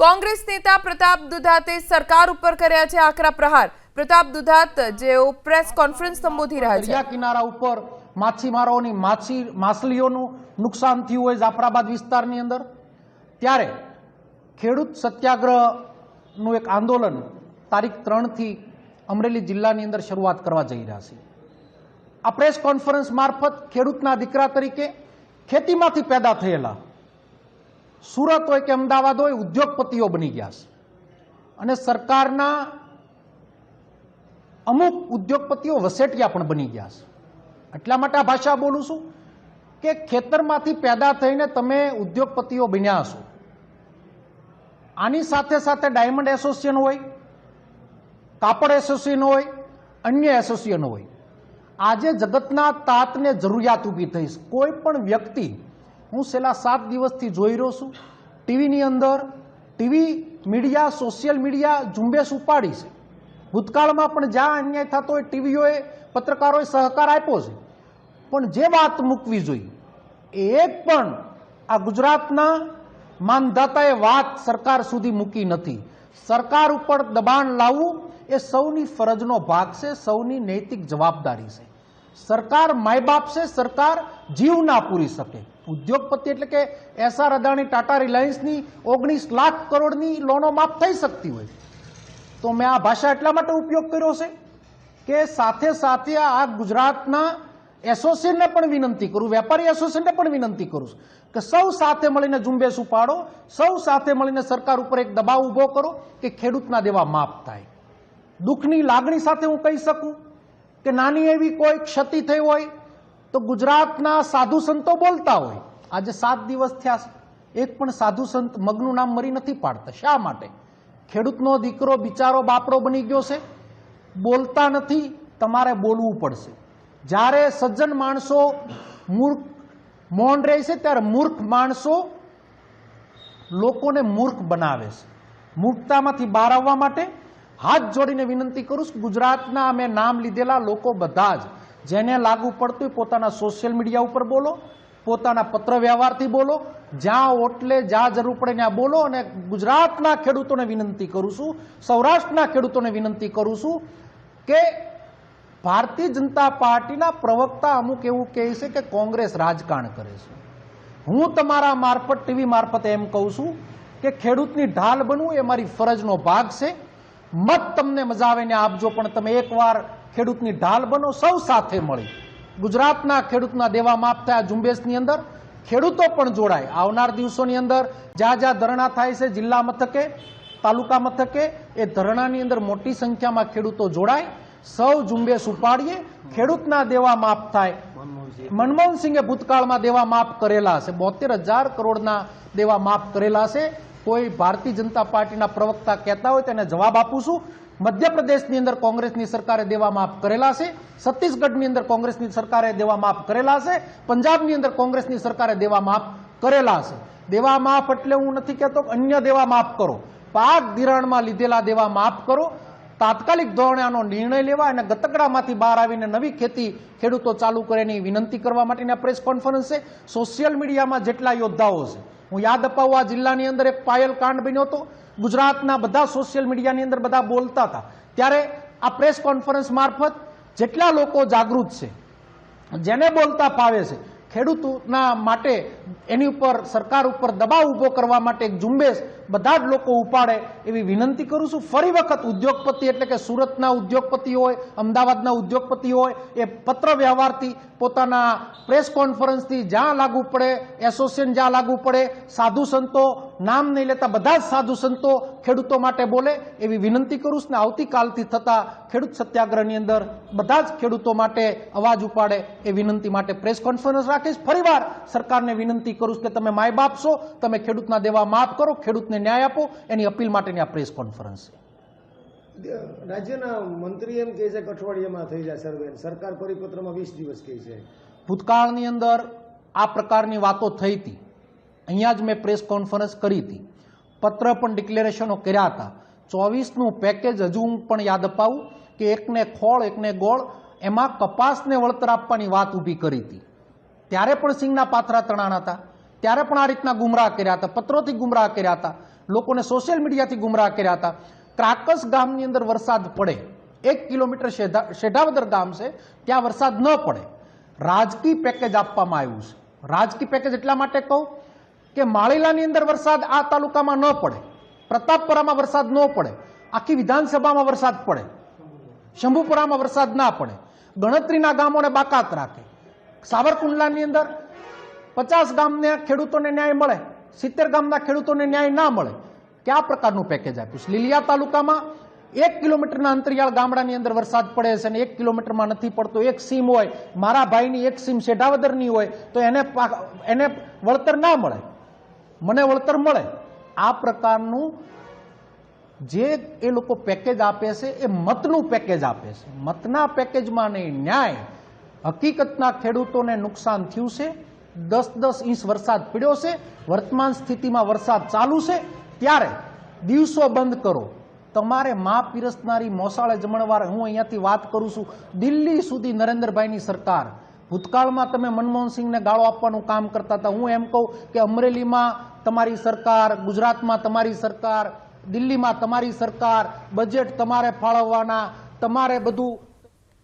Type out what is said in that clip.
કોંગ્રેસ નેતા પ્રતાપ દુધાતે સરકાર ઉપર કર્યા છે આકરા પ્રહાર. પ્રતાપ દુધાત, જેઓ પ્રેસ કોન્ફરન્સ સંબોધી રહ્યા છે. કિનારા ઉપર માછીમારોની માછી, માછલીઓનું નુકસાન થયું હોય જાફરાબાદ વિસ્તારની અંદર, ત્યારે ખેડૂત સત્યાગ્રહનું એક આંદોલન તારીખ ત્રણથી અમરેલી જિલ્લાની અંદર શરૂઆત કરવા જઈ રહ્યા છે. આ પ્રેસ કોન્ફરન્સ મારફત ખેડૂતના દીકરા તરીકે ખેતીમાંથી પેદા થયેલા સુરત હોય કે અમદાવાદ હોય, ઉદ્યોગપતિઓ બની ગયા છે. અને સરકારના અમુક ઉદ્યોગપતિઓ વસેટિયા પણ બની ગયા છે. એટલા માટે આ ભાષા બોલું છું કે ખેતરમાંથી પેદા થઈને તમે ઉદ્યોગપતિઓ બન્યા છો. આની સાથે સાથે ડાયમંડ એસોસિએશન હોય, કાપડ એસોસિએશન હોય, અન્ય એસોસિએશન હોય. આજે જગતના તાતને જરૂરિયાત ઊભી થઈ કોઈ પણ વ્યક્તિ હું છેલ્લા સાત દિવસથી જોઈ રહ્યો છું. ટીવીની અંદર ટીવી મીડિયા સોશિયલ મીડિયા ઝુંબેશ ઉપાડી છે. ભૂતકાળમાં પણ જ્યાં અન્યાય થતો હોય, ટીવીઓએ પત્રકારોએ સહકાર આપ્યો છે. પણ જે વાત મૂકવી જોઈએ, એ પણ આ ગુજરાતના માનદાતાએ વાત સરકાર સુધી મૂકી નથી. સરકાર ઉપર દબાણ લાવવું એ સૌની ફરજનો ભાગ છે, સૌની નૈતિક જવાબદારી છે. સરકાર માય બાપ છે, સરકાર જીવ ના પૂરી શકે. ઉદ્યોગપતિ એટલે કે એસઆર અદાણી ટાટા રિલાયન્સની ઓગણીસ લાખ કરોડની લોનો માફ થઈ શકતી હોય. તો મેં આ ભાષા એટલા માટે ઉપયોગ કર્યો છે કે સાથે સાથે આ ગુજરાતના એસોસિએશનને પણ વિનંતી કરું, વેપારી એસોસિએશનને પણ વિનંતી કરું કે સૌ સાથે મળીને ઝુંબેશ ઉપાડો, સૌ સાથે મળીને સરકાર ઉપર એક દબાવ ઊભો કરો કે ખેડૂતના દેવા માફ થાય. દુઃખની લાગણી સાથે હું કહી શકું કે નાની એવી કોઈ ક્ષતિ થઈ હોય તો ગુજરાતના સાધુ સંતો બોલતા હોય. આજે સાત દિવસ થયા એક પણ સાધુ સંત મગનું નામ મરી નથી પાડતા. શા માટે? ખેડૂતનો દીકરો, બિચારો, બાપડો બની ગયો છે. બોલતા નથી, તમારે બોલવું પડશે. જ્યારે સજ્જન માણસો મૂર્ખ, મૌન રહે છે, ત્યારે મૂર્ખ માણસો લોકોને મૂર્ખ બનાવે છે. મૂર્ખતામાંથી બહાર આવવા માટે હાથ જોડીને વિનંતી કરું છું, ગુજરાતના અમે નામ લીધેલા લોકો બધા જ જેને લાગુ પડતું હોય પોતાના સોશિયલ મીડિયા ઉપર બોલો, પોતાના પત્ર વ્યવહારથી બોલો, જ્યાં ઓટલે જ્યાં જરૂર પડે ત્યાં બોલો અને ગુજરાતના ખેડૂતોને વિનંતી કરું છું, સૌરાષ્ટ્રના ખેડૂતોને વિનંતી કરું છું કે ભારતીય જનતા પાર્ટીના પ્રવક્તા અમુક એવું કહે છે કે કોંગ્રેસ રાજકારણ કરે છે. હું તમારા મારફત, ટીવી મારફતે એમ કહું છું કે ખેડૂતની ઢાલ બનવું એ મારી ફરજનો ભાગ છે. મત તમને મજા આવે ને આપજો, પણ તમે એકવાર ખેડૂતની ઢાલ બનો, સૌ સાથે મળી. ગુજરાતના ખેડૂતના દેવા માફ થયા ઝુંબેશની અંદર. ખેડૂતો પણ જોડાય. આવનાર દિવસોની અંદર જ્યાં જ્યાં ધરણા થાય છે જિલ્લા મથકે, તાલુકા મથકે, એ ધરણાની અંદર મોટી સંખ્યામાં ખેડૂતો જોડાય. સૌ ઝુંબેશ ઉપાડીએ. ખેડૂતના દેવા માફ થાય. મનમોહન સિંહે ભૂતકાળમાં દેવા માફ કરેલા છે. બોતેર હજાર કરોડના દેવા માફ કરેલા છે. કોઈ ભારતીય જનતા પાર્ટીના પ્રવક્તા કહેતા હોય તેને જવાબ આપું છું. મધ્યપ્રદેશની અંદર કોંગ્રેસની સરકારે દેવા માફ કરેલા છે, છત્તીસગઢની અંદર કોંગ્રેસની સરકારે દેવા માફ કરેલા છે, પંજાબની અંદર કોંગ્રેસની સરકારે દેવા માફ કરેલા છે. દેવા માફ એટલે હું નથી કહેતો અન્ય દેવા માફ કરો. પાક ધિરાણમાં લીધેલા દેવા માફ કરો. તાત્કાલિક ધોરણે આનો નિર્ણય લેવા અને ગતકડામાંથી બહાર આવીને નવી ખેતી ખેડૂતો ચાલુ કરે એની વિનંતી કરવા માટેની આ પ્રેસ કોન્ફરન્સ છે. સોશિયલ મીડિયામાં જેટલા યોદ્ધાઓ છે હું યાદ અપાવું, આ જિલ્લાની અંદર એક પાયલ કાંડ બન્યો હતો. ગુજરાતના બધા સોશિયલ મીડિયાની અંદર બધા બોલતા હતા. ત્યારે આ પ્રેસ કોન્ફરન્સ મારફત જેટલા લોકો જાગૃત છે, જેને બોલતા ફાવે છે ખેડૂતોના માટે એની ઉપર સરકાર ઉપર દબાવ ઊભો કરવા માટે એક ઝુંબેશ બધા જ લોકો ઉપાડે એવી વિનંતી કરું છું. ફરી વખત ઉદ્યોગપતિ એટલે કે સુરતના ઉદ્યોગપતિ હોય, અમદાવાદના ઉદ્યોગપતિ હોય, એ પત્ર વ્યવહારથી પોતાના પ્રેસ કોન્ફરન્સથી જ્યાં લાગુ પડે, એસોસિએશન જ્યાં લાગુ પડે, સાધુ સંતો નામ નહીં લેતા બધા જ સાધુ સંતો ખેડૂતો માટે બોલે એવી વિનંતી કરું છું ને આવતીકાલથી થતા ખેડૂત સત્યાગ્રહની અંદર બધા જ ખેડૂતો માટે અવાજ ઉપાડે એ વિનંતી માટે પ્રેસ કોન્ફરન્સ રાખીશ. ફરીવાર સરકારને વિનંતી કરું છું કે તમે માય બાપ છો તમે ખેડૂતના દેવા માફ કરો ખેડૂતને ન્યાય આપો. એની અપીલ માટેની આ પ્રેસ કોન્ફરન્સ છે. રાજ્યના મંત્રી એમ કહે છે કે અઠવાડિયામાં થઈ જાય સર્વે. સરકાર પરિપત્રમાં વીસ દિવસ કહે છે. ભૂતકાળની અંદર આ પ્રકારની વાતો થઈ હતી. અહીંયા જ મેં પ્રેસ કોન્ફરન્સ કરી હતી. પત્ર પણ ડિક્લેરેશનો કર્યા હતા. ચોવીસનું પેકેજ હજુ હું પણ યાદ અપાવું કે એકને ખોળ, એકને ગોળ એમાં કપાસને વળતર આપવાની વાત ઊભી કરી હતી. ત્યારે પણ સિંગના પાથરા તણાણ હતા. ત્યારે પણ આ રીતના ગુમરાહ કર્યા હતા. પત્રોથી ગુમરાહ કર્યા હતા. લોકોને સોશિયલ મીડિયાથી ગુમરાહ કર્યા હતા. ક્રાકસ ગામની અંદર વરસાદ પડે. એક કિલોમીટર શેઢા- શેઢાવદર ગામ છે. ત્યાં વરસાદ ન પડે. રાજકીય પેકેજ આપવામાં આવ્યું છે. રાજકીય પેકેજ એટલા માટે કહું કે માળીલાની અંદર વરસાદ આ તાલુકામાં ન પડે, પ્રતાપપુરામાં વરસાદ ન પડે, આખી વિધાનસભામાં વરસાદ પડે, શંભુપુરામાં વરસાદ ના પડે, ગણતરીના ગામોને બાકાત રાખે. સાવરકુંડલાની અંદર પચાસ ગામના ખેડૂતોને ન્યાય મળે, સિત્તેર ગામના ખેડૂતોને ન્યાય ના મળે. કયા પ્રકારનું પેકેજ આપ્યું છે. લીલિયા તાલુકામાં એક કિલોમીટરના અંતરિયાળ ગામડાની અંદર વરસાદ પડે છે અને એક કિલોમીટરમાં નથી પડતો. એક સીમ હોય, મારા ભાઈની એક સીમ શેઢાવદરની હોય, તો એને એને વળતર ના મળે. મને વળતર મળે. આ પ્રકારનું જે એ લોકો પેકેજ આપે છે, એ મતનું પેકેજ આપે છે. મતના પેકેજમાં નહીં, ન્યાય. હકીકતના ખેડૂતોને નુકસાન થયું છે. દસ દસ ઇંચ વરસાદ પડ્યો છે. વર્તમાન સ્થિતિમાં વરસાદ ચાલુ છે. ત્યારે દિવસો બંધ કરો. તમારે મા પીરસનારી મોસાળે જમણવાર હું અહીંયાથી વાત કરું છું. દિલ્હી સુધી નરેન્દ્રભાઈની સરકાર ભૂતકાળમાં તમે મનમોહનસિંહને ગાળો આપવાનું કામ કરતા હતા. હું એમ કહું કે અમરેલીમાં તમારી સરકાર, ગુજરાતમાં તમારી સરકાર, દિલ્હીમાં તમારી સરકાર, બજેટ તમારે ફાળવવાના, તમારે બધું